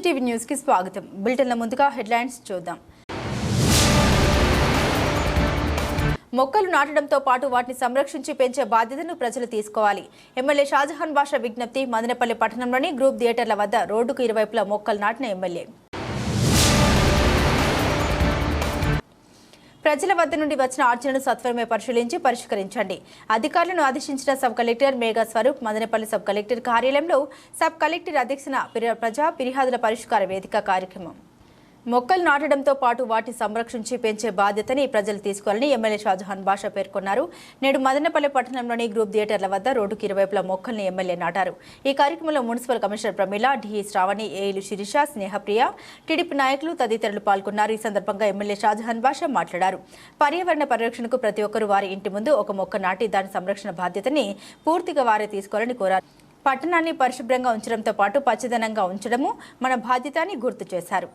CTV న్యూస్కి స్వాగతం. బులెటిన్ల ముందుగా హెడ్లైన్స్ చూద్దాం. మొక్కలు నాటడంతో పాటు వాటిని సంరక్షించి పెంచే బాధ్యతను ప్రజలు తీసుకోవాలి. ఎమ్మెల్యే షాజహాన్ బాషా విజ్ఞప్తి మదనపల్లి పట్టణంలోని గ్రూప్ థియేటర్ల వద్ద రోడ్డుకు ఇరువైపులా మొక్కలు నాటిన ఎమ్మెల్యే. ప్రజల వద్ద నుండి వచ్చిన ఆర్చనను సత్వరమే పరిశీలించి పరిష్కరించండి. అధికారులను ఆదేశించిన sub collector Megha Swaroop Madanapalle sub collector కార్యాలయంలో సబ్ కలెక్టర్ అధ్యక్షన ప్రజా ఫిర్యాదుల పరిష్కార వేదిక కార్యక్రమం. మొక్కలు నాటడంతో పాటు వాటిని సంరక్షించి పెంచే బాధ్యతని ప్రజలు తీసుకోవాలని ఎమ్మెల్యే షాజహాన్ బాషా పేర్కొన్నారు. నేడు మదనపల్లి పట్టణంలోని గ్రూప్ థియేటర్ల వద్ద రోడ్డుకి ఇరువైపులా మొక్కల్ని ఎమ్మెల్యే నాటారు. ఈ కార్యక్రమంలో municipal commissioner Pramila DE Sravani ఏఈలు Sirisha Snehapriya TDP నాయకులు తదితరులు పాల్గొన్నారు. ఈ సందర్భంగా ఎమ్మెల్యే షాజహాన్ బాషా మాట్లాడారు. పర్యావరణ పరిరక్షణకు ప్రతి ఒక్కరూ వారి ఇంటి ముందు ఒక మొక్క నాటి దాని సంరక్షణ బాధ్యతని పూర్తిగా వారే తీసుకోవాలని కోరారు. పట్టణాన్ని పరిశుభ్రంగా ఉంచడంతో పాటు పచ్చదనంగా ఉంచడము మన బాధ్యత అని గుర్తు చేశారు.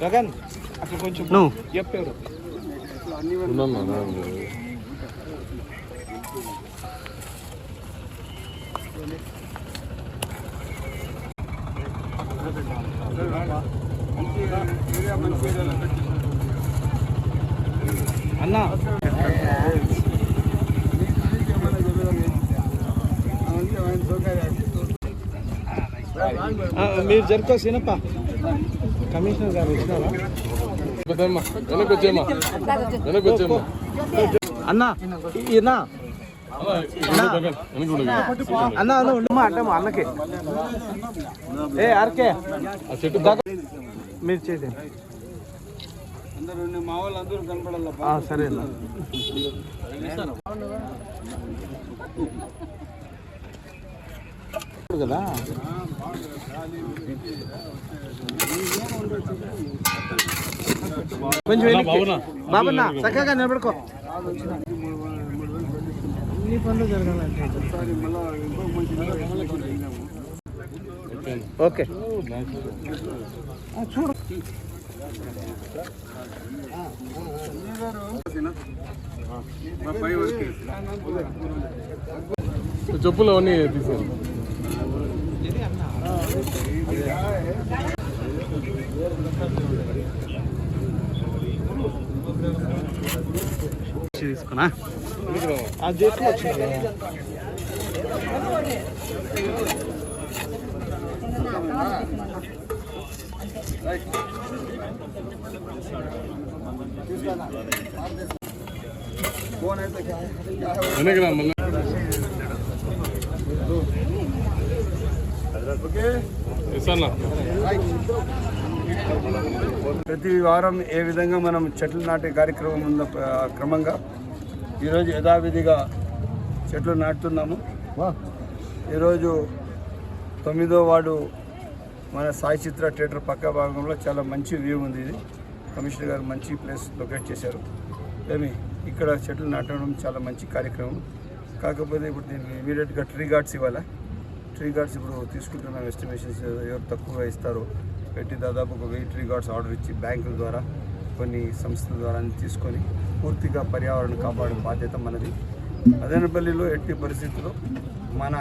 గగన్ అక్కడ కొంచెం నువ్వు. చెప్పారు అన్న మీరు జరుకో సినప్ప. కమిషనర్ గారు వచ్చినారా? వెనక్కి వచ్చేమ్మా వెనక్కి వచ్చేమ్మా అన్న ఈయన అన్న అన్న ఉండమ్మా అడ్డమ్మా అన్నకి ఏ ఆర్కే మీరు ఆ, సరే కదా కొంచెం. బాబున్నా చక్కగా నిలబడుకో అన్ని పనులు జరగాలంటే ఓకే. చూడు. చెప్పులు అవన్నీ తీసాను తీసుకున్నా. అది ప్రతి వారం ఏ విధంగా మనం చెట్లు నాటే కార్యక్రమం ఉందో ఆ, క్రమంగా ఈరోజు యథావిధిగా చెట్లు నాటుతున్నాము. ఈరోజు తొమ్మిదో వార్డు మన సాయి చిత్ర థియేటర్ పక్క భాగంలో చాలా మంచి వ్యూ ఉంది ఇది. కమిషనర్ గారు మంచి ప్లేస్ లొకేట్ చేశారు. ఏమి ఇక్కడ చెట్లు నాటడం చాలా మంచి కార్యక్రమం. కాకపోతే ఇప్పుడు దీనికి ఇమీడియట్గా ట్రీ గార్డ్స్ ఇవ్వాలా? ట్రీ గార్డ్స్ ఇప్పుడు తీసుకుంటున్నాం ఎస్టిమేషన్స్ ఎవరు తక్కువగా ఇస్తారో. పెట్టి దాదాపు ఒక వెయ్యి ట్రీ గార్డ్స్ ఆర్డర్ ఇచ్చి బ్యాంకుల ద్వారా కొన్ని సంస్థల ద్వారా తీసుకొని పూర్తిగా పర్యావరణం కాపాడే బాధ్యత మనది. అదనపల్లిలో ఎట్టి పరిస్థితుల్లో మన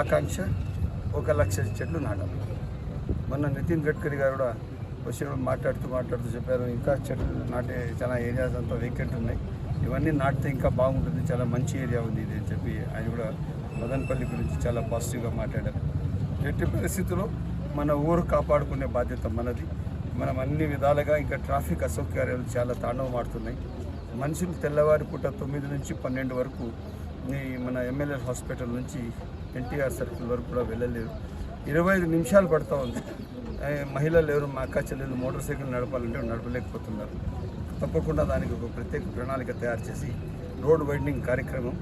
ఆకాంక్ష ఒక లక్ష చెట్లు నాటాలి. మొన్న నితిన్ గడ్కరీ గారు కూడా వచ్చినప్పుడు మాట్లాడుతూ మాట్లాడుతూ చెప్పారు ఇంకా చెట్లు నాటే చాలా ఏరియాస్ అంతా వేకెంట్ ఉన్నాయి. ఇవన్నీ నాటితే ఇంకా బాగుంటుంది చాలా మంచి ఏరియా ఉంది ఇది అని చెప్పి ఆయన కూడా మదనపల్లి గురించి చాలా పాజిటివ్గా మాట్లాడారు. ఎట్టి పరిస్థితుల్లో మన ఊరు కాపాడుకునే బాధ్యత మనది. మనం అన్ని విధాలుగా ఇంకా ట్రాఫిక్ అసౌకర్యాలు చాలా తాండవం ఆడుతున్నాయి. మనిషిని తెల్లవారి పూట తొమ్మిది నుంచి పన్నెండు వరకు మన ఎమ్మెల్యే హాస్పిటల్ నుంచి ఎన్టీఆర్ సర్కిల్ వరకు కూడా వెళ్ళలేరు. ఇరవై ఐదు నిమిషాలు పడుతూ ఉంది. మహిళలు ఎవరు మా అక్క చెల్లెలు మోటార్ సైకిల్ నడపాలంటే నడపలేకపోతున్నారు. తప్పకుండా దానికి ఒక ప్రత్యేక ప్రణాళిక తయారు చేసి రోడ్ వైండింగ్ కార్యక్రమం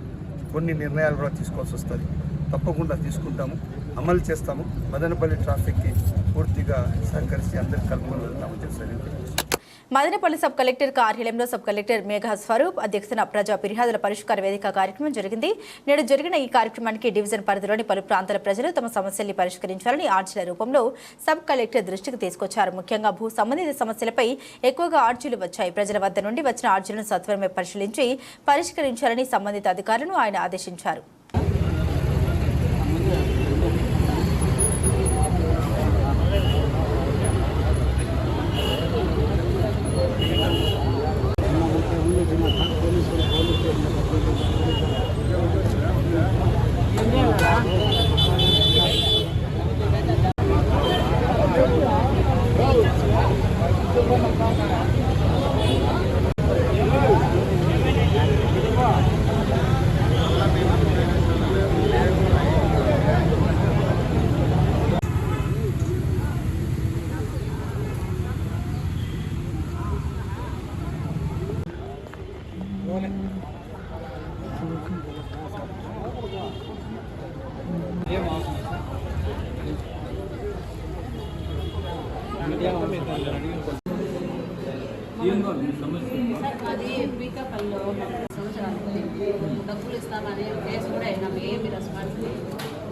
కొన్ని నిర్ణయాలు కూడా తీసుకోవాల్సి వస్తుంది. తప్పకుండా తీసుకుంటాము అమలు చేస్తాము. మదనపల్లి ట్రాఫిక్కి పూర్తిగా సహకరించి అందరికి కలుపుకొని వెళ్తామని చెప్పి మదనపల్లి సబ్ కలెక్టర్ కార్యాలయంలో సబ్ కలెక్టర్ మేఘా స్వరూప్ అధ్యక్షతన ప్రజా ఫిర్యాదుల పరిష్కార వేదిక కార్యక్రమం జరిగింది. నేడు జరిగిన ఈ కార్యక్రమానికి డివిజన్ పరిధిలోని పలు ప్రాంతాల ప్రజలు తమ సమస్యల్ని పరిష్కరించాలని ఆర్జీల రూపంలో సబ్ కలెక్టర్ దృష్టికి తీసుకొచ్చారు. ముఖ్యంగా భూ సంబంధిత సమస్యలపై ఎక్కువగా ఆర్జీలు వచ్చాయి. ప్రజల వద్ద నుండి వచ్చిన ఆర్జీలను సత్వరమే పరిశీలించి పరిష్కరించాలని సంబంధిత అధికారులను ఆయన ఆదేశించారు అది ఎంపిక పనిలో సంవత్సరాలు డబ్బులు ఇస్తామని కేసు కూడా అయినా ఏమి రెస్పాన్స్ లేదు ప్రభుత్వమే తీసుకుంది గవర్నర్ ఒక ఆయన ఉంది సార్ ఎంఆర్ఓ వాళ్ళ ఆయన ఆ, నేను తీసుకున్నాను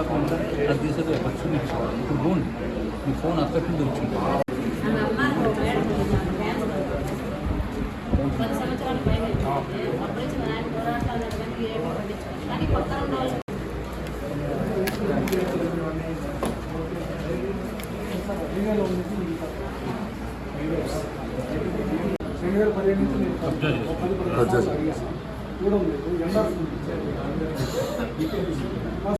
కాకుండా అది తీసుకు పచ్చి ఇచ్చాను ఇప్పుడు ఫోన్ మీ ఫోన్ అక్కడి నుంచి వచ్చింది ఆమె అమ్మాయి ఒక మేడం ఉంది, ఆమె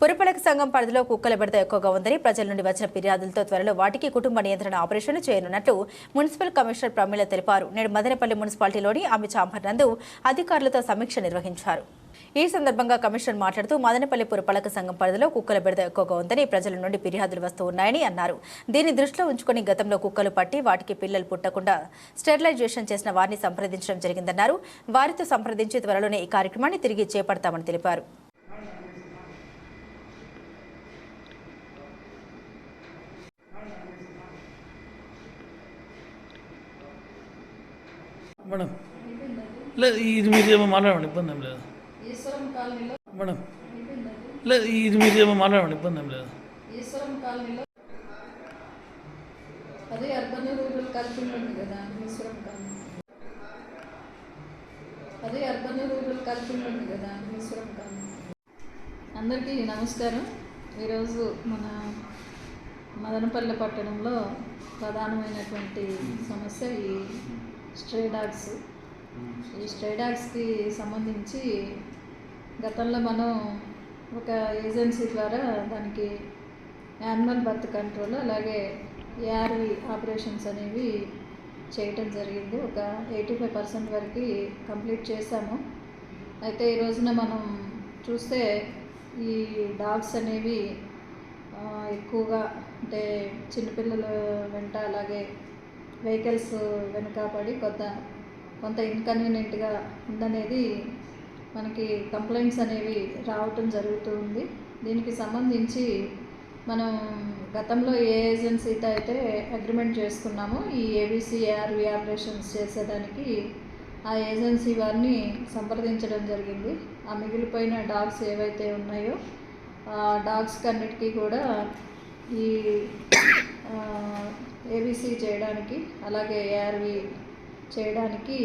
పురపాలక సంఘం పరిధిలో కుక్కల బెడత ఎక్కువగా ఉందని ప్రజల నుండి వచ్చిన ఫిర్యాదులతో త్వరలో వాటికి కుటుంబ నియంత్రణ ఆపరేషన్ చేయనున్నట్లు మున్సిపల్ కమిషనర్ ప్రమీల తెలిపారు. నేడు మదనపల్లి మున్సిపాలిటీలోని ఆమె చాంబర్ నందు అధికారులతో సమీక్ష నిర్వహించారు. ఈ సందర్భంగా కమిషనర్ మాట్లాడుతూ మదనపల్లి పురపాలక సంఘం పరిధిలో కుక్కల బెడద ఎక్కువగా ఉందని ప్రజల నుండి ఫిర్యాదులు వస్తూ ఉన్నాయని అన్నారు. దీన్ని దృష్టిలో ఉంచుకొని గతంలో కుక్కలు పట్టి వాటికి పిల్లలు పుట్టకుండా స్టెరిలైజేషన్ చేసిన వారిని సంప్రదించడం జరిగిందన్నారు. వారితో సంప్రదించి త్వరలోనే ఈ కార్యక్రమాన్ని తిరిగి చేపడతామని తెలిపారు. మేడం. లేదు ఇది మీరు ఏమో మాట్లాడండి ఇబ్బంది ఏం లేదు. మేడం. లేదు ఇది మీరు ఏమో మాట్లాడండి ఇబ్బంది ఏం లేదు. ఈశ్వరం కాలనీలో అదే అర్బన్ రూరల్ కలిపి ఉంటుంది కదా ఈశ్వరం కాలనీ అదే అర్బన్ రూరల్ కలిపి ఉంటుంది కదా ఈశ్వరం కాలనీ అందరికీ నమస్కారం. ఈరోజు మన మదనపల్లి పట్టణంలో ప్రధానమైనటువంటి సమస్య ఈ స్ట్రే డాగ్స్ ఈ స్ట్రే డాగ్స్కి సంబంధించి గతంలో మనం ఒక ఏజెన్సీ ద్వారా దానికి యానిమల్ బర్త్ కంట్రోల్ అలాగే ఏఆర్వి ఆపరేషన్స్ అనేవి చేయటం జరిగింది. ఒక ఎయిటీ ఫైవ్ పర్సెంట్ వరకు కంప్లీట్ చేశాము. అయితే ఈ రోజున మనం చూస్తే ఈ డాగ్స్ అనేవి ఎక్కువగా అంటే చిన్నపిల్లల వెంట అలాగే వెహికల్స్ వెనుక పడి కొంత కొంత ఇన్కన్వీనియంట్గా ఉందనేది మనకి కంప్లైంట్స్ అనేవి రావటం జరుగుతూ ఉంది. దీనికి సంబంధించి మనం గతంలో ఏ ఏజెన్సీతో అయితే అగ్రిమెంట్ చేసుకున్నామో ఈ ఏబీసీ ఏఆర్వి ఆపరేషన్స్ చేసేదానికి ఆ ఏజెన్సీ వారిని సంప్రదించడం జరిగింది. ఆ మిగిలిపోయిన డాగ్స్ ఏవైతే ఉన్నాయో ఆ డాగ్స్కి అన్నిటికీ కూడా ఈ ఏబీసీ చేయడానికి అలాగే ఏఆర్వి చేయడానికి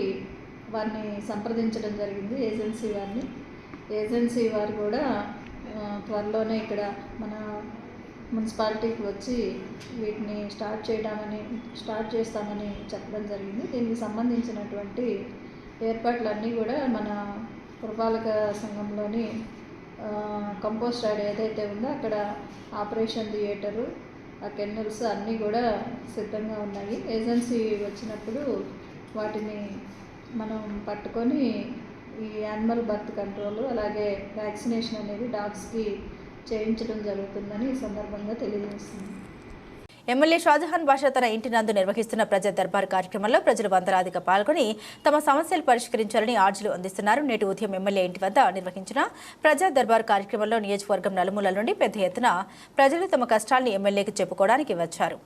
వారిని సంప్రదించడం జరిగింది ఏజెన్సీ వారిని. ఏజెన్సీ వారు కూడా త్వరలోనే ఇక్కడ మన మున్సిపాలిటీకి వచ్చి వీటిని స్టార్ట్ చేయడామని స్టార్ట్ చేస్తామని చెప్పడం జరిగింది. దీనికి సంబంధించినటువంటి ఏర్పాట్లన్నీ కూడా మన పురపాలక సంఘంలోని కంపోస్ట్ యార్డ్ ఏదైతే ఉందో అక్కడ ఆపరేషన్ థియేటరు ఆ కెన్నల్స్ అన్నీ కూడా సిద్ధంగా ఉన్నాయి. ఏజెన్సీ వచ్చినప్పుడు వాటిని మనం పట్టుకొని ఈ యానిమల్ బర్త్ కంట్రోల్ అలాగే వ్యాక్సినేషన్ అనేది డాగ్స్కి చేయించడం జరుగుతుందని ఈ సందర్భంగా తెలియజేస్తుంది ఎమ్మెల్యే షాజహాన్ బాషా తన ఇంటి నందు నిర్వహిస్తున్న ప్రజా దర్బార్ కార్యక్రమంలో ప్రజలు వందలాదిగా పాల్గొని తమ సమస్యలు పరిష్కరించాలని ఆర్జీలు అందిస్తున్నారు. నేటి ఉదయం ఎమ్మెల్యే ఇంటి వద్ద నిర్వహించిన ప్రజా దర్బార్ కార్యక్రమంలో నియోజకవర్గం నలుమూలల నుండి పెద్ద ఎత్తున ప్రజలు తమ కష్టాలను ఎమ్మెల్యేకి చెప్పుకోవడానికి వచ్చారు.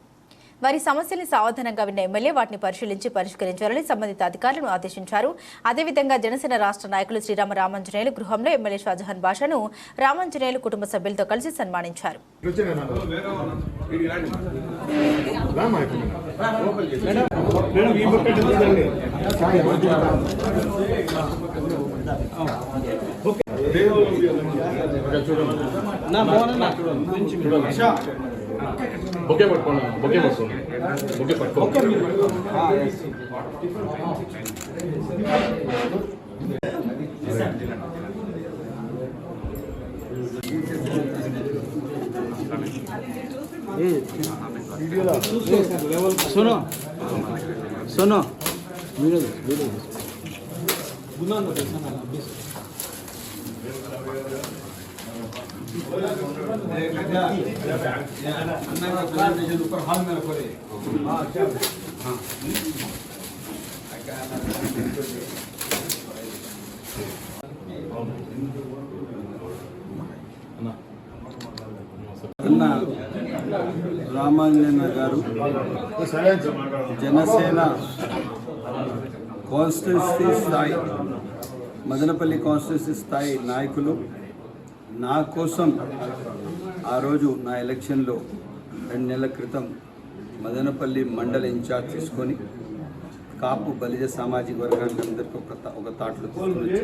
వారి సమస్యల్ని సావధానంగా విన్న ఎమ్మెల్యే వాటిని పరిశీలించి పరిష్కరించాలని సంబంధిత అధికారులను ఆదేశించారు. అదేవిధంగా జనసేన రాష్ట్ర నాయకులు శ్రీరామ రామంజనేయులు గృహంలో ఎమ్మెల్యే షాజహాన్ బాషాను రామంజనేయులు కుటుంబ సభ్యులతో కలిసి సన్మానించారు. బొకే పట్టుకోండి బొకే పట్టుకోండి. బొకే పట్టుకోండి. सुनो सुनो वीडियो वीडियो అన్న రామాంజన గారు జనసేన కాన్స్టిట్యూన్సీ స్థాయి మదనపల్లి కాన్స్టిట్యూన్సీ స్థాయి నాయకులు నా కోసం ఆ రోజు నా ఎలక్షన్లో రెండు నెలల క్రితం మదనపల్లి మండల ఇన్ఛార్జ్ తీసుకొని కాపు బలిజ సామాజిక వర్గానికి అందరికీ ఒక ఒక తాట్లో తీసుకొని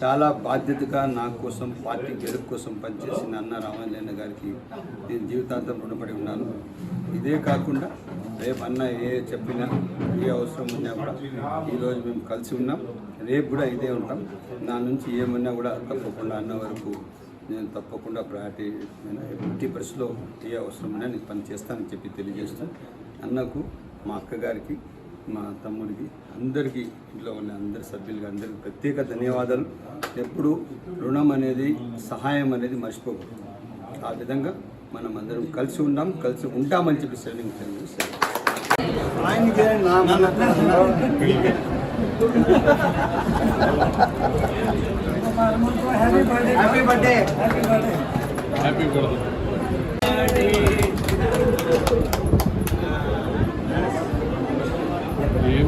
చాలా బాధ్యతగా నా కోసం పార్టీ గెలుపు కోసం పనిచేసిన అన్న రామాయణ గారికి నేను జీవితాంతం రుణపడి ఉన్నాను. ఇదే కాకుండా రేపు అన్న ఏ చెప్పినా ఏ అవసరం ఉన్నా కూడా ఈరోజు మేము కలిసి ఉన్నాం. రేపు కూడా ఇదే ఉంటాం. నా నుంచి ఏమన్నా కూడా తప్పకుండా అన్న వరకు నేను తప్పకుండా ప్రయారిటీ ఎట్టి పరిస్థితిలో ఏ అవసరం ఉన్నా నేను పని చేస్తానని చెప్పి తెలియజేస్తాను అన్నకు మా అక్కగారికి మా తమ్ముడికి అందరికీ ఇంట్లో ఉన్న అందరి సభ్యులకి అందరికీ ప్రత్యేక ధన్యవాదాలు. ఎప్పుడు రుణం అనేది సహాయం అనేది మర్చిపోకూడదు. ఆ విధంగా మనం అందరం కలిసి ఉన్నాం కలిసి ఉంటామని చెప్పి సెలవు తెలియజేస్తాను హ్యాపీ బర్త్డే హ్యాపీ బర్త్డే ఏం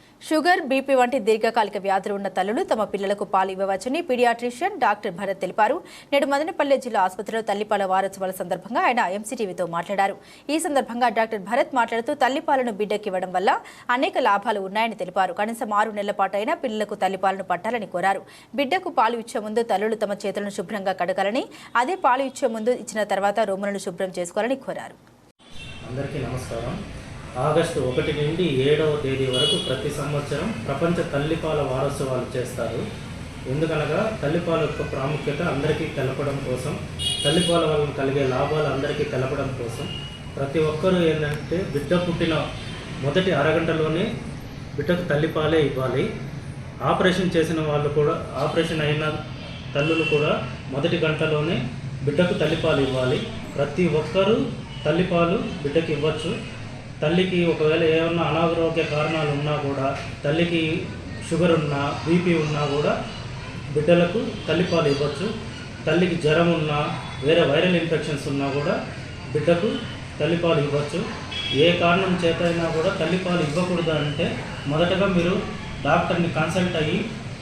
షుగర్ బీపీ వంటి దీర్ఘకాలిక వ్యాధులు ఉన్న తల్లులు తమ పిల్లలకు పాలు ఇవ్వవచ్చని పీడియాట్రిషియన్ డాక్టర్ భరత్ తెలిపారు. నేడు మదనపల్లె జిల్లా ఆసుపత్రిలో తల్లిపాల వారోత్సవాల సందర్భంగా ఆయన ఎంసీటీవీతో మాట్లాడారు. ఈ సందర్భంగా డాక్టర్ భరత్ మాట్లాడుతూ తల్లిపాలను బిడ్డకి ఇవ్వడం వల్ల అనేక లాభాలు ఉన్నాయని తెలిపారు. కనీసం ఆరు నెలల పాటు అయినా పిల్లలకు తల్లిపాలను పట్టాలని కోరారు. బిడ్డకు పాలు ఇచ్చే ముందు తల్లులు తమ చేతులను శుభ్రంగా కడగాలని అదే పాలు ఇచ్చే ముందు ఇచ్చిన తర్వాత రూములను శుభ్రం చేసుకోవాలని కోరారు. అందరికీ నమస్కారం. ఆగస్టు ఒకటి నుండి ఏడవ తేదీ వరకు ప్రతి సంవత్సరం ప్రపంచ తల్లిపాల వారోత్సవాలు చేస్తారు. ఎందుకనగా తల్లిపాల యొక్క ప్రాముఖ్యత అందరికీ తెలపడం కోసం తల్లిపాల వలన కలిగే లాభాలు అందరికీ తెలపడం కోసం ప్రతి ఒక్కరూ ఏంటంటే బిడ్డ పుట్టిన మొదటి అరగంటలోనే బిడ్డకు తల్లిపాలే ఇవ్వాలి. ఆపరేషన్ చేసిన వాళ్ళు కూడా ఆపరేషన్ అయిన తల్లులు కూడా మొదటి గంటలోనే బిడ్డకు తల్లిపాలు ఇవ్వాలి. ప్రతి ఒక్కరూ తల్లిపాలు బిడ్డకి ఇవ్వచ్చు. తల్లికి ఒకవేళ ఏమన్నా అనారోగ్య కారణాలు ఉన్నా కూడా తల్లికి షుగర్ ఉన్నా బీపీ ఉన్నా కూడా బిడ్డలకు తల్లిపాలు ఇవ్వచ్చు. తల్లికి జ్వరం ఉన్నా వేరే వైరల్ ఇన్ఫెక్షన్స్ ఉన్నా కూడా బిడ్డకు తల్లిపాలు ఇవ్వచ్చు. ఏ కారణం చేత అయినా కూడా తల్లిపాలు ఇవ్వకూడదు అంటే మొదటగా మీరు డాక్టర్ని కన్సల్ట్ అయ్యి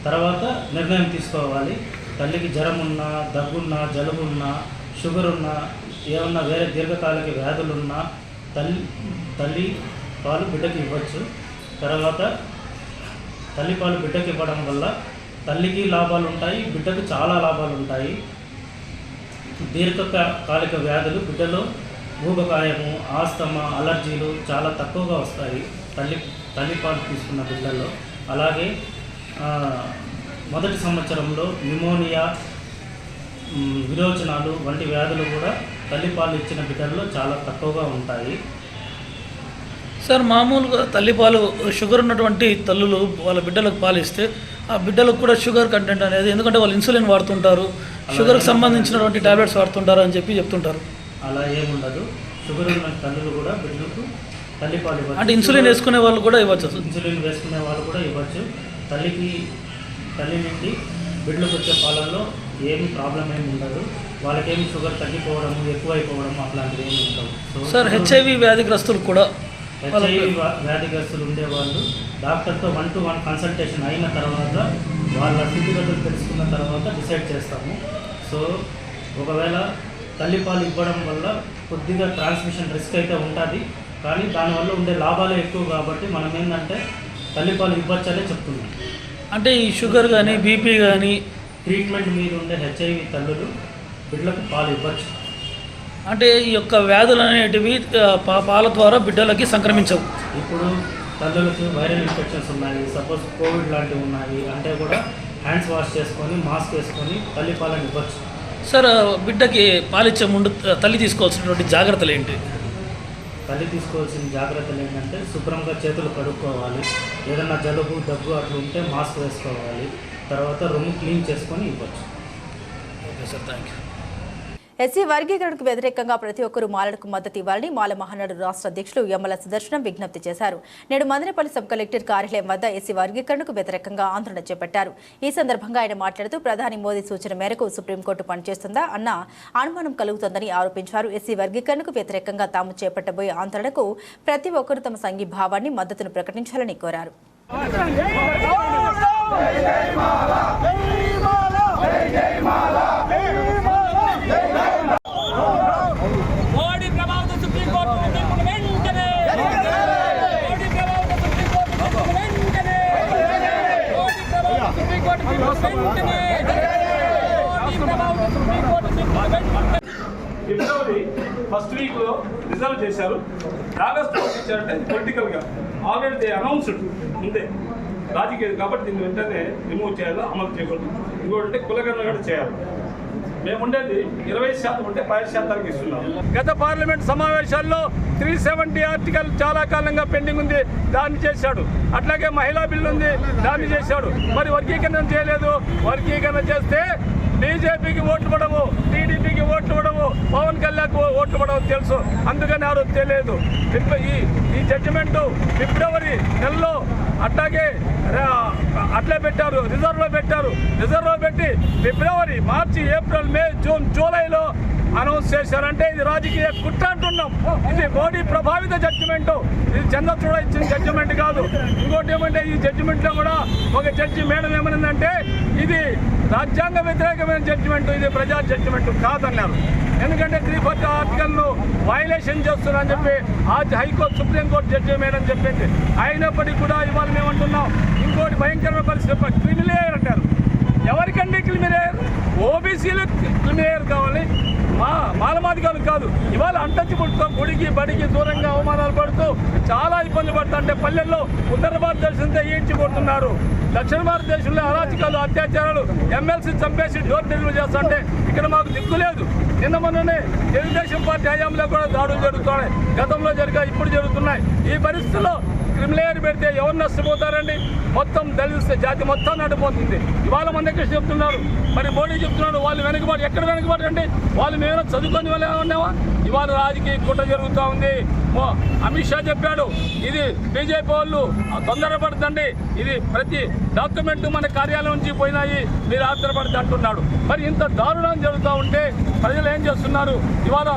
తర్వాత నిర్ణయం తీసుకోవాలి. తల్లికి జ్వరం ఉన్నా దగ్గున్నా జలుబు ఉన్నా షుగర్ ఉన్నా ఏమన్నా వేరే దీర్ఘకాలిక వ్యాధులు ఉన్నా తల్లి తల్లి పాలు బిడ్డకి ఇవ్వచ్చు. తర్వాత తల్లి పాలు బిడ్డకి ఇవ్వడం వల్ల తల్లికి లాభాలు ఉంటాయి బిడ్డకు చాలా లాభాలు ఉంటాయి. దీర్ఘకాలిక వ్యాధులు బిడ్డలో భూగకాయము ఆస్తమా అలర్జీలు చాలా తక్కువగా వస్తాయి తల్లి తల్లిపాలు తీసుకున్న బిడ్డల్లో. అలాగే మొదటి సంవత్సరంలో న్యూమోనియా విరోచనాలు వంటి వ్యాధులు కూడా తల్లిపాలు ఇచ్చిన బిడ్డల్లో చాలా తక్కువగా ఉంటాయి. సార్ మామూలుగా తల్లిపాలు షుగర్ ఉన్నటువంటి తల్లులు వాళ్ళ బిడ్డలకు పాలు ఇస్తే ఆ బిడ్డలకు కూడా షుగర్ కంటెంట్ అనేది ఎందుకంటే వాళ్ళు ఇన్సులిన్ వాడుతుంటారు షుగర్కి సంబంధించినటువంటి టాబ్లెట్స్ వాడుతుంటారు అని చెప్పి చెప్తుంటారు. అలా ఏముండదు. షుగర్ ఉన్న తల్లులు కూడా బిడ్డలకు తల్లిపాలు ఇవ్వచ్చు. అంటే ఇన్సులిన్ వేసుకునే వాళ్ళు కూడా ఇవ్వచ్చు. ఇన్సులిన్ వేసుకునే వాళ్ళు కూడా ఇవ్వచ్చు. తల్లికి తల్లి నుండి బిడ్డలకు వచ్చే పాలల్లో ఏమి ప్రాబ్లం ఏమి ఉండదు. వాళ్ళకేమి షుగర్ తగ్గిపోవడం ఎక్కువైపోవడం అట్లాంటివి ఏమి ఉండవు. సార్ హెచ్ఐవి వ్యాధిగ్రస్తులు కూడా హెచ్ఐవి వ్యాధిగ్రస్తులు ఉండేవాళ్ళు. డాక్టర్తో వన్ టు వన్ కన్సల్టేషన్ అయిన తర్వాత వాళ్ళ స్థితిగతులు తెలుసుకున్న తర్వాత డిసైడ్ చేస్తాము. సో ఒకవేళ తల్లిపాలు ఇవ్వడం వల్ల కొద్దిగా ట్రాన్స్మిషన్ రిస్క్ అయితే ఉంటుంది. కానీ దానివల్ల ఉండే లాభాలే ఎక్కువ కాబట్టి మనం ఏంటంటే తల్లిపాలు ఇవ్వచ్చనే చెప్తున్నాం. అంటే ఈ షుగర్ కానీ బీపీ కానీ ట్రీట్మెంట్ మీద ఉండే హెచ్ఐవి తల్లులు బిడ్డలకు పాలు ఇవ్వచ్చు. అంటే ఈ యొక్క వ్యాధులు అనేటివి పాల ద్వారా బిడ్డలకి సంక్రమించవు. ఇప్పుడు తల్లులకు వైరల్ ఇన్ఫెక్షన్స్ ఉన్నాయి సపోజ్ కోవిడ్ లాంటివి ఉన్నాయి అంటే కూడా హ్యాండ్స్ వాష్ చేసుకొని మాస్క్ వేసుకొని తల్లిపాలను ఇవ్వచ్చు. సార్ బిడ్డకి పాలిచ్చే ముందు తల్లి తీసుకోవాల్సినటువంటి జాగ్రత్తలు ఏంటి? తల్లి తీసుకోవాల్సిన జాగ్రత్తలు ఏంటంటే శుభ్రంగా చేతులు కడుక్కోవాలి. ఏదైనా జలుబు దగ్గు అట్లా ఉంటే మాస్క్ వేసుకోవాలి. తర్వాత రూమ్ క్లీన్ చేసుకొని ఇవ్వచ్చు. Okay sir thank you SC వర్గీకరణకు వ్యతిరేకంగా ప్రతి ఒక్కరూ మాలలకు మద్దతు ఇవ్వాలని మాల మహానాడు రాష్ట్ర అధ్యక్షులు యమ్మల సుదర్శనం విజ్ఞప్తి చేశారు. నేడు మదనపల్లి సబ్ కలెక్టర్ కార్యాలయం వద్ద ఎస్సీ వర్గీకరణకు వ్యతిరేకంగా ఆందోళన చేపట్టారు. ఈ సందర్భంగా ఆయన మాట్లాడుతూ ప్రధాని మోదీ సూచన మేరకు సుప్రీంకోర్టు పనిచేస్తుందా అన్న అనుమానం కలుగుతోందని ఆరోపించారు. ఎస్సీ వర్గీకరణకు వ్యతిరేకంగా తాము చేపట్టబోయే ఆందోళనకు ప్రతి ఒక్కరూ తమ సంఘీభావాన్ని మద్దతును ప్రకటించాలని కోరారు. మోడీ ప్రభావిత సుప్రీంకోర్టు వెంటనే! మోడీ ప్రభావిత సుప్రీంకోర్టు వెంటనే! మోడీ ప్రభావిత సుప్రీంకోర్టు వెంటనే! మోడీ ప్రభావిత సుప్రీంకోర్టు వెంటనే! ఫిబ్రవరి ఫస్ట్ వీక్లో రిజర్వ్ చేశారు. ఆగస్టు ఇచ్చారంటే పొలిటికల్గా. ఆల్రెడీ అనౌన్స్డ్ ముందే రాజకీయ కాబట్టి దీన్ని వెంటనే రిమూవ్ చేయాలి అమలు చేయకూడదు. ఇంకోటి అంటే కులగణన కూడా చేయాలి. మేము ఉండేది ఇరవై శాతం ఉంటే పది శాతానికి ఇస్తున్నాం. గత పార్లమెంట్ సమావేశాల్లో త్రీ సెవెంటీ ఆర్టికల్ చాలా కాలంగా పెండింగ్ ఉంది దాన్ని చేశాడు. అట్లాగే మహిళా బిల్లు ఉంది దాన్ని చేశాడు. మరి వర్గీకరణ చేయలేదు. వర్గీకరణ చేస్తే బీజేపీకి ఓట్లు పడవు టీడీపీకి ఓట్లు పడవు పవన్ కళ్యాణ్ ఓట్లు పడవు తెలుసు. అందుకని ఆ రోజు తెలియదు. ఈ ఈ జడ్జిమెంట్ ఫిబ్రవరి నెలలో అట్లాగే అట్లే పెట్టారు రిజర్వ్లో పెట్టారు. రిజర్వ్లో పెట్టి February March April May June జూలైలో అనౌన్స్ చేశారంటే ఇది రాజకీయ కుట్ర అంటున్నాం. ఇది మోడీ ప్రభావిత జడ్జిమెంట్ ఇది చంద్రచూడ ఇచ్చిన జడ్జిమెంట్ కాదు. ఇంకోటి ఏమంటే ఈ జడ్జిమెంట్లో కూడా ఒక జడ్జి మేడం ఏమనిందంటే ఇది రాజ్యాంగ వ్యతిరేకమైన జడ్జిమెంట్ ఇది ప్రజా జడ్జిమెంట్ కాదన్నారు. ఎందుకంటే త్రీ ఫోర్త్ ఆర్టికల్ను వైలేషన్ చేస్తున్నారని చెప్పి ఆ హైకోర్టు సుప్రీంకోర్టు జడ్జి మేడం చెప్పింది. అయినప్పటికీ కూడా ఇవాళ మేము అంటున్నాం ఇంకోటి భయంకరమైన పరిస్థితి క్రిమిలేయర్ అంటారు. ఎవరికండి క్రిమిలేయర్ ఓబీసీలు క్రిమిలేయర్ కావాలి. మా మాలమాదిగాలు కాదు. ఇవాళ అంటచ్చిపుడుతూ గుడికి బడికి దూరంగా అవమానాలు పడుతూ చాలా ఇబ్బంది పడుతుంటే పల్లెల్లో ఉత్తర భారతదేశంతో ఈడ్చి కొడుతున్నారు దక్షిణ భారతదేశంలో అరాచకాలు అత్యాచారాలు ఎమ్మెల్సీ చంపేసి డోర్ డెలివరీ చేస్తుంటే ఇక్కడ మాకు దిక్కు లేదు. నిన్న మొన్ననే తెలుగుదేశం పార్టీ హయాంలో కూడా దాడులు జరుగుతున్నాయి. గతంలో జరిగా ఇప్పుడు జరుగుతున్నాయి. ఈ పరిస్థితుల్లో క్రిమిలేయర్ పెడితే ఎవరు నష్టపోతారండి? మొత్తం దళిత జాతి మొత్తం నడిపోతుంది. ఇవాళ మన దగ్గర చెప్తున్నారు. మరి మోడీ చెప్తున్నాడు వాళ్ళు వెనుకబాటు ఎక్కడ వెనుకబాటు అండి వాళ్ళు మేము చదువుకొని వాళ్ళు ఉన్నావా ఇవాళ రాజకీయ కుట్ర జరుగుతూ ఉంది. అమిత్ షా చెప్పాడు ఇది బీజేపీ వాళ్ళు తొందరపడుతుంది ఇది ప్రతి డాక్యుమెంట్ మన కార్యాలయం నుంచి పోయినాయి మీరు ఆధారపడుతుంది అంటున్నాడు మరి ఇంత దారుణం జరుగుతూ ఉంటే ప్రజలు ఏం చేస్తున్నారు? ఇవాళ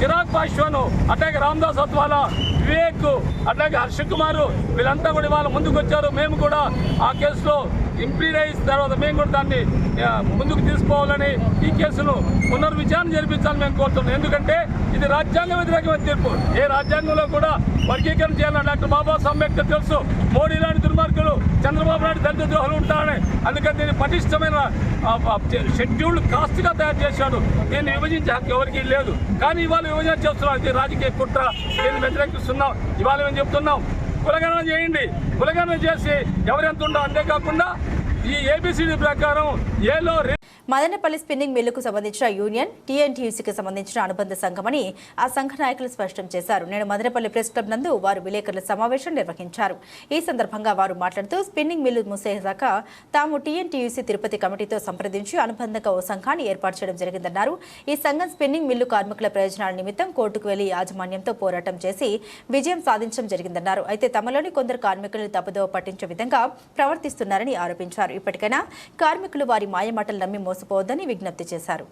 చిరాగ్ పాశ్వాను అట్లాగే రామ్దాస్ అత్వాలా వివేక్ అట్లాగే హర్ష కుమార్ వీళ్ళంతా కూడా ఇవాళ ముందుకు వచ్చారు మేము కూడా ఆ కేసులో ఇంప్లీడ్ తర్వాత మేము కూడా దాన్ని ముందుకు తీసుకోవాలని ఈ కేసును పునర్విచారణ జరిపించాలని మేము కోరుతున్నాం. ఎందుకంటే ఇది రాజ్యాంగ వ్యతిరేకమైన తీర్పు. ఏ రాజ్యాంగంలో కూడా వర్గీకరణ చేయాలని డాక్టర్ బాబాసాహెబ్ అంబేద్కర్ తెలుసు. మోడీ లాంటి దుర్మార్గులు చంద్రబాబు నాయుడు దళిత ద్రోహులు ఉంటారని. అందుకని దీన్ని పటిష్టమైన షెడ్యూల్డ్ కాస్ట్గా తయారు చేశాడు. దీన్ని విభజించే హక్కు ఎవరికీ లేదు. కానీ ఇవాళ విభజన చేస్తున్నాం ఇది రాజకీయ కుట్ర. దీన్ని వ్యతిరేకిస్తున్నాం. ఇవాళ మేము చెప్తున్నాం. కులగణన చేయండి. కులగణన చేసి ఎవరెంత ఉందో అంతేకాకుండా ఈ ఏబిసిడి ప్రకారం ఏలో రే- మదనపల్లి స్పిన్నింగ్ మిల్లుకు సంబంధించిన యూనియన్ టీఎన్టీయూసీకి సంబంధించిన అనుబంధ సంఘమని ఆ సంఘ నాయకులు స్పష్టం చేశారు. నేను మదనపల్లి ప్రెస్ క్లబ్ నందు వారు విలేకరుల సమావేశం నిర్వహించారు. ఈ సందర్భంగా వారు మాట్లాడుతూ స్పిన్నింగ్ మిల్లు మూసేశాక తాము టీఎన్టీయూసీ తిరుపతి కమిటీతో సంప్రదించి అనుబంధంగా ఓ సంఘాన్ని ఏర్పాటు చేయడం జరిగిందన్నారు. ఈ సంఘం స్పిన్నింగ్ మిల్లు కార్మికుల ప్రయోజనాల నిమిత్తం కోర్టుకు వెళ్ళి యాజమాన్యంతో పోరాటం చేసి విజయం సాధించడం జరిగిందన్నారు. అయితే తమలోని కొందరు కార్మికులను తప్పుదోవ పట్టించే విధంగా ప్రవర్తిస్తున్నారని ఆరోపించారు. ఇప్పటికైనా కార్మికులు వారి మాయమాటలు నమ్మి మోసపోవద్దని విజ్ఞప్తి చేశారు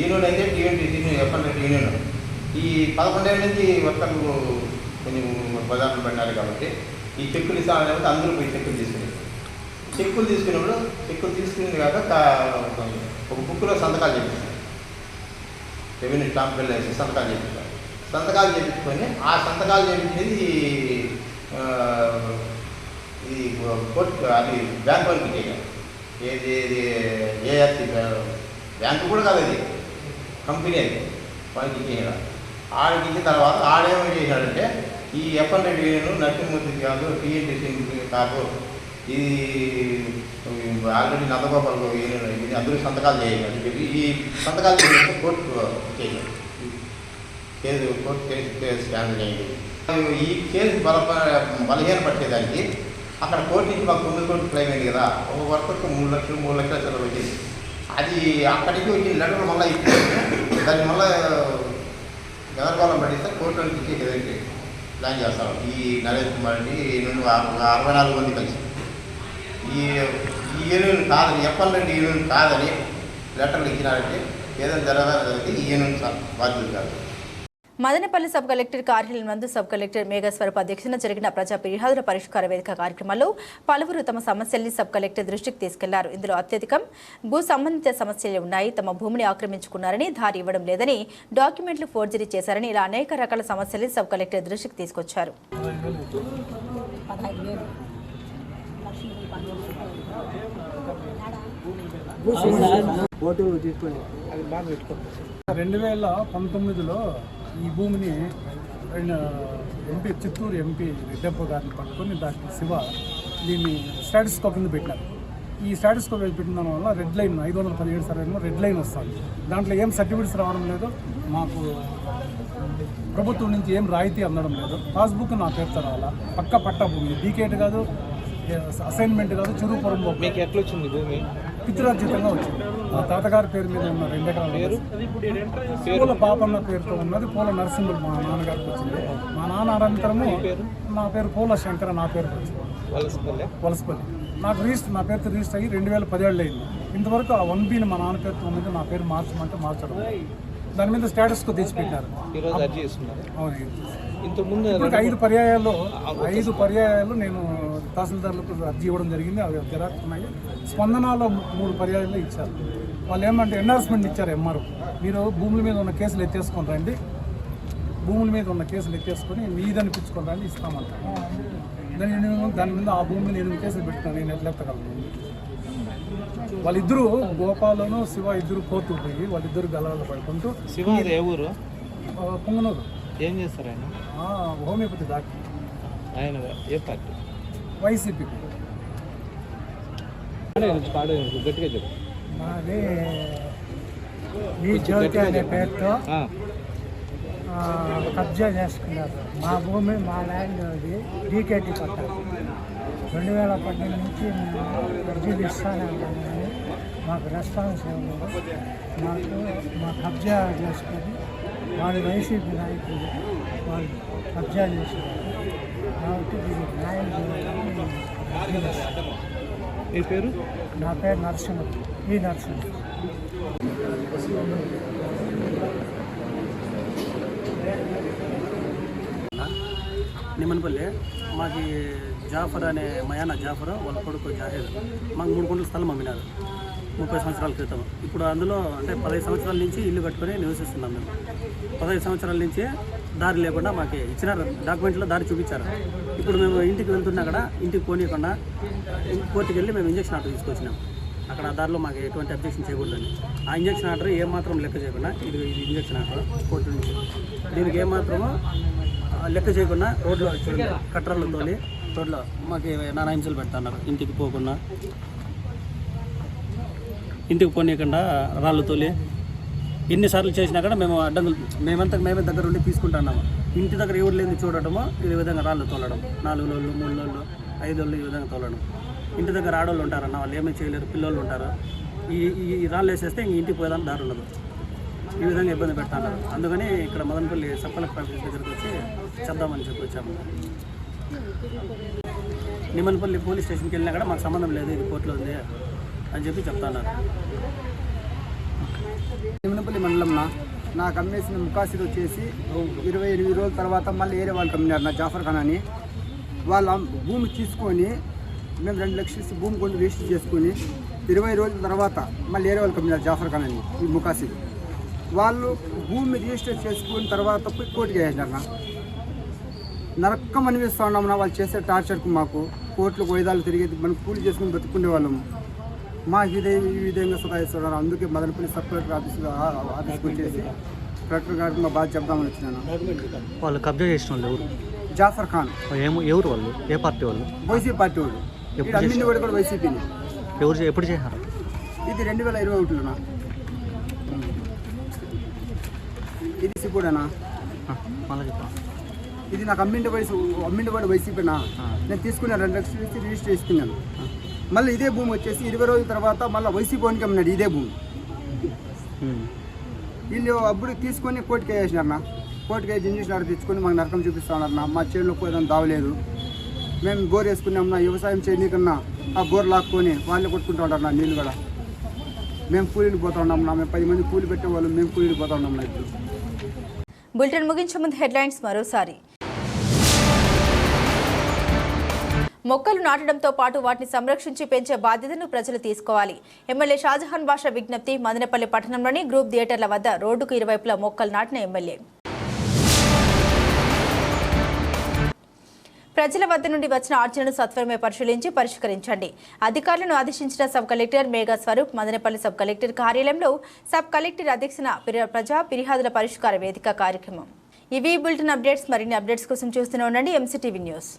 యూనియన్ అయితే టీఎన్టీ ఎఫ్ఎన్టీ యూనియన్ ఈ పదకొండేళ్ళ నుంచి వర్తకు కొన్ని బజార్లు పడినారు కాబట్టి ఈ చెక్కులు ఇస్తామని లేకపోతే అందరూ పోయి చెక్కులు తీసుకునేది చెక్కులు తీసుకున్నప్పుడు చెక్కులు తీసుకునేది కాక ఒక బుక్లో సంతకాలు చేపిస్తారు రెవెన్యూ స్టాంప్ బిల్ వేసి సంతకాలు చేపిస్తారు సంతకాలు చేపించుకొని ఆ సంతకాలు చేపించేది ఇది కోర్టు అది బ్యాంక్ వరకు చేయాలి ఏది ఏది ఏఆర్సీ బ్యాంకు కూడా కాదు అది. కంపెనీ అది. వాళ్ళకి చేయాలి. ఆడికి తర్వాత ఆడేమో చేశాడంటే ఈ ఎప్పన్ రెడ్డి యూనియన్ నరసింహమూర్తి కాదు టీఎన్టీసీ కాదు ఇది ఆల్రెడీ నందగోపాల్ యూనియన్ ఇది అందరూ సంతకాలు చేయాలి చెప్పి ఈ సంతకాలు చేయాలంటే కోర్టు చేయాలి case court case case handle చేయండి. ఈ కేసు బల బలహీన పట్టేదానికి అక్కడ కోర్టు నుంచి మాకు తొమ్మిది కోట్లు క్లైమ్ అయింది కదా ఒక వర్కర్కి మూడు లక్షలు మూడు లక్షల సెలవు వచ్చింది. అది అక్కడికి వచ్చిన లెటర్ మళ్ళీ దాన్ని మళ్ళీ గదర్భాలం పడితే కోర్టు నుంచి ఇచ్చేదానికి ప్లాన్ చేస్తాం. ఈ నరేష్ కుమార్ రెడ్డి నుండి అరవై నాలుగు మంది కలిసి. ఈ ఈ యూనియన్ కాదని ఎప్పటి రెడ్డి యూనియన్ కాదని లెటర్లు ఇచ్చినారంటే ఏదైనా జరగాలి ఈ సార్ బాధ్యత కాదు. మదనపల్లి సబ్ కలెక్టర్ కార్యాలయం నందు సబ్ కలెక్టర్ మేఘస్వరూప్ అధ్యక్షతన జరిగిన ప్రజా ఫిర్యాదుల పరిష్కార వేదిక కార్యక్రమంలో పలువురు తమ సమస్యల్ని సబ్ కలెక్టర్ దృష్టికి తీసుకెళ్ళారు. ఇందులో అత్యధికం భూ సంబంధిత సమస్యలు ఉన్నాయి. తమ భూమిని ఆక్రమించుకున్నారని దారి ఇవ్వడం లేదని డాక్యుమెంట్లు ఫోర్జరీ చేశారని ఇలా అనేక రకాల సమస్యల్ని సబ్ కలెక్టర్ దృష్టికి తీసుకొచ్చారు. రెండు వేల పంతొమ్మిదిలో ఈ భూమిని ఆయన ఎంపీ చిత్తూరు ఎంపీ రెడ్డప్ప గారిని పట్టుకొని డాక్టర్ శివ దీన్ని స్టేటస్ కో కింద పెట్టినారు. ఈ స్టాటస్ కో పెట్టిన దాని వల్ల రెడ్ లైన్ ఐదు వందల పదిహేడు సర్వేలో రెడ్ లైన్ వస్తుంది. దాంట్లో ఏం సర్టిఫికేట్స్ రావడం లేదు మాకు ప్రభుత్వం నుంచి ఏం రాయితీ అందడం లేదు. పాస్బుక్ నా పేరుతో రావాలా పక్క పట్ట భూమి డీకేట్ కాదు అసైన్మెంట్ కాదు చురుపురం మీకు ఎట్లా వచ్చింది భూమి? పితృరాజ్యతంగా వచ్చింది. మా తాతగారి పేరు మీద ఉన్న రెండు ఎకరాల పూల పాపన్న పేరుతో ఉన్నది పూల నరసింహులు మా నాన్నగారికి వచ్చింది. మా నాన్న అనంతరము నా పేరు పూల శంకర నా పేరు వచ్చింది వలసపల్లె? నాకు రిజిస్టర్ నా పేరుతో రిజిస్టర్ అయ్యి రెండు వేల పదిహేళ్ళు అయింది. ఇంతవరకు ఆ వన్ బీని మా నాన్న పేరుతో ఉన్నది నా పేరు మార్చమంటే మార్చడం. దాని మీద స్టేటస్కు తెచ్చిపెట్టారు చేస్తున్నారు. అవును ఇంతకుముందు ఐదు పర్యాయాల్లో ఐదు పర్యాయాలు నేను తహసీల్దార్లకు అర్జీ ఇవ్వడం జరిగింది అవి జరాక్స్ ఉన్నాయి స్పందనలో మూడు పర్యాయాల్లో ఇచ్చారు. వాళ్ళు ఏమంటే ఎన్హార్స్మెంట్ ఇచ్చారు ఎంఆర్. మీరు భూముల మీద ఉన్న కేసులు ఎత్తేసుకొని రండి. భూముల మీద ఉన్న కేసులు ఎత్తేసుకొని మీది అనిపించుకొని రండి ఇస్తామంట దాని నేను దాని మీద ఆ భూమి మీద ఎనిమిది కేసులు పెట్టినాను నేను ఎట్లా ఎత్తగలను? వాళ్ళిద్దరూ గోపాలను శివ ఇద్దరు కోర్టుకు పోయి వాళ్ళిద్దరు గలాలు పడుకుంటూ శివ ఏ ఊరు? పొంగనూరు. ఏం చేస్తారు ఆయన? Homeopathy doctor. ఆయన ఏ పార్టీ? వైసీపీ. గట్టిగా చెప్పు. మాది ఈ జ్యోతి అనే పేరుతో ఆ, ఆ, కబ్జా చేసుకున్నారు మా భూమి మా ల్యాండ్ అది డీకేటీ పట్టాలి రెండు వేల పన్నెండు నుంచి మేము అర్జీలు ఇస్తానే ఉన్నాము కానీ మాకు రెస్పాన్స్ ఇవ్వలేదు మాకు మా కబ్జా చేసుకొని వాళ్ళు వైసీపీ నాయకులు వాళ్ళు కబ్జా చేశారు కాబట్టి దీనికి న్యాయం చేయాలని మేము అర్జీలు ఇస్తాము. మీ పేరు నా పేరు నరసింహ ఈ నరసింహ నిమ్మనపల్లి మాకు జాఫర్ అనే మయానా జాఫర్ వాళ్ళ కొడుకు జాహేద్. మాకు మూడు గుంటల స్థలం అమ్మినారు ముప్పై సంవత్సరాల క్రితం. ఇప్పుడు అందులో అంటే పదహైదు సంవత్సరాల నుంచి ఇల్లు కట్టుకొని నివసిస్తున్నాం మేము. పదహైదు సంవత్సరాల నుంచి దారి లేకుండా మాకు ఇచ్చినారు. డాక్యుమెంట్లో దారి చూపించారు. ఇప్పుడు మేము ఇంటికి వెళ్తున్నా కూడా ఇంటికి పోనీయకుండా కోర్టుకు వెళ్ళి మేము ఇంజక్షన్ ఆర్డర్ తీసుకొచ్చినాం. అక్కడ దారిలో మాకు ఎటువంటి అబ్జెక్షన్ చేయకూడదని ఆ ఇంజక్షన్ ఆర్డర్ ఏమాత్రం లెక్క చేయకుండా ఇది ఇది ఇంజక్షన్ ఆర్డర్ కోర్టు నుంచి. దీనికి ఏమాత్రము లెక్క చేయకుండా రోడ్లో చూడండి కట్టర్లు తోలి రోడ్లో మాకు నానా హింసలు పెడతాన్నారు. ఇంటికి పోకుండా ఇంటికి పోనీయకుండా రాళ్ళు తోలి ఎన్నిసార్లు చేసినా కూడా మేము అడ్డంగులు మేమంతా మేమే దగ్గర ఉండి తీసుకుంటున్నాము. ఇంటి దగ్గర ఎవరు లేని చూడటము ఈ విధంగా రాళ్ళు తోలడం. నాలుగు రోజులు మూడు రోజులు ఐదు రోజులు ఈ విధంగా తోలడం. ఇంటి దగ్గర ఆడవాళ్ళు ఉంటారన్న వాళ్ళు ఏమీ చేయలేరు పిల్లలు ఉంటారు. ఈ ఈ రాళ్ళు వేసేస్తే ఇంక ఇంటికి పోయేదానికి దారి ఉండదు. ఈ విధంగా ఇబ్బంది పెడతాను అందుకని ఇక్కడ మదనపల్లి సబ్ దగ్గరికి వచ్చి చెప్దామని చెప్పి వచ్చాము. నిమ్మనపల్లి పోలీస్ స్టేషన్కి వెళ్ళినా కూడా మాకు సంబంధం లేదు ఇది కోర్టులో ఉంది అని చెప్పి చెప్తున్నారు నిమ్మనపల్లి మండలంలో నాకు అమ్మేసిన ముఖాసిరి వచ్చేసి ఇరవై ఎనిమిది రోజుల తర్వాత మళ్ళీ వేరే వాళ్ళకి అమ్మినారు నా జాఫర్ ఖాన్ అని వాళ్ళ భూమి తీసుకొని మేము రెండు లక్షలు భూమి కొన్ని రిజిస్టర్ చేసుకొని ఇరవై రోజుల తర్వాత మళ్ళీ వేరే వాళ్ళకి అమ్మినారు జాఫర్ ఖాన్ అని ఈ ముఖాసిరి వాళ్ళు భూమి రిజిస్టర్ చేసుకున్న తర్వాత పోయి కోర్టుకి వేసినారు నా నరకం అనిపిస్తూ ఉన్నాం నా వాళ్ళు చేసే టార్చర్కు మాకు. కోర్టులు గోయిదాలు తిరిగేది మనం కూలి చేసుకుని బతుకునే వాళ్ళము మాకు ఇదే ఈ విధంగా సతాయిస్తున్నారు అందుకే మదనపల్లి సబ్ కలెక్టర్ ఆఫీస్ ఆఫీస్కి వచ్చేసి కలెక్టర్ గారికి మా బాధ చెప్దామని వచ్చినాను. వాళ్ళు కబ్జా చేసిన వాళ్ళు ఎవరు? జాఫర్ ఖాన్. ఏమో ఎవరు వాళ్ళు? ఏ పార్టీ వాళ్ళు? వైసీపీ పార్టీ వాడు ఎప్పుడు అమ్మింది కూడా కూడా వైసీపీని. ఎవరు చే- ఎప్పుడు చేశారు? ఇది రెండు వేల ఇరవై ఒకటిలోనా ఇది సిప్పుడేనా మళ్ళీ ఇది నాకు అమ్మిండి వయసు అమ్మిండి వాడు వైసీపీనా? నేను తీసుకున్నాను రెండు లక్షలు ఇచ్చి రిజిస్టర్ చేసుకున్నాను. మళ్ళీ ఇదే భూమి వచ్చేసి ఇరవై రోజుల తర్వాత మళ్ళీ వైసీపీ వానికి అమ్మినాడు ఇదే భూమి. వీళ్ళు అప్పుడు తీసుకొని కోర్టుకి వేసినారు నా కోర్టుకి వేసి ఇంజక్షన్ ఆర్డర్ తెచ్చుకొని మాకు నరకం చూపిస్తా ఉన్నారు నా మా చేనులో పోయేదాన్ని దావలేదు. మేము బోర్ వేసుకున్నాం వ్యవసాయం చేయనీకన్నా ఆ బోర్ లాక్కొని వాళ్ళే కొట్టుకుంటూ ఉంటారు నా నీళ్ళు కూడా. మేము కూలీలు పోతా ఉన్నాం నా మేము పది మంది కూలి పెట్టేవాళ్ళు మేము కూలీలు పోతా ఉన్నాం నా ఇప్పుడు. బులెటిన్ ముగించే ముందు హెడ్లైన్స్ మరోసారి. మొక్కలు నాటడంతో పాటు వాటిని సంరక్షించి పెంచే బాధ్యతను ప్రజలు తీసుకోవాలి. ఎమ్మెల్యే షాజహాన్ బాషా విజ్ఞప్తి మదనపల్లి పట్టణంలోని గ్రూప్ థియేటర్ల వద్ద రోడ్డుకు ఇరువైపులా మొక్కలు నాటిన ఎమ్మెల్యే. ప్రజల వద్ద నుండి వచ్చిన ఆర్జనను సత్వరమే పరిశీలించి పరిష్కరించండి. అధికారులను ఆదేశించిన sub collector Megha Swaroop Madanapalle sub collector కార్యాలయంలో సబ్ కలెక్టర్ అధ్యక్షన ప్రజా ఫిర్యాదుల పరిష్కార వేదిక కార్యక్రమం. ఇవి బులెటిన్ అప్డేట్స్. మరిన్ని అప్డేట్స్ కోసం చూస్తూనే ఉండండి. MCTV news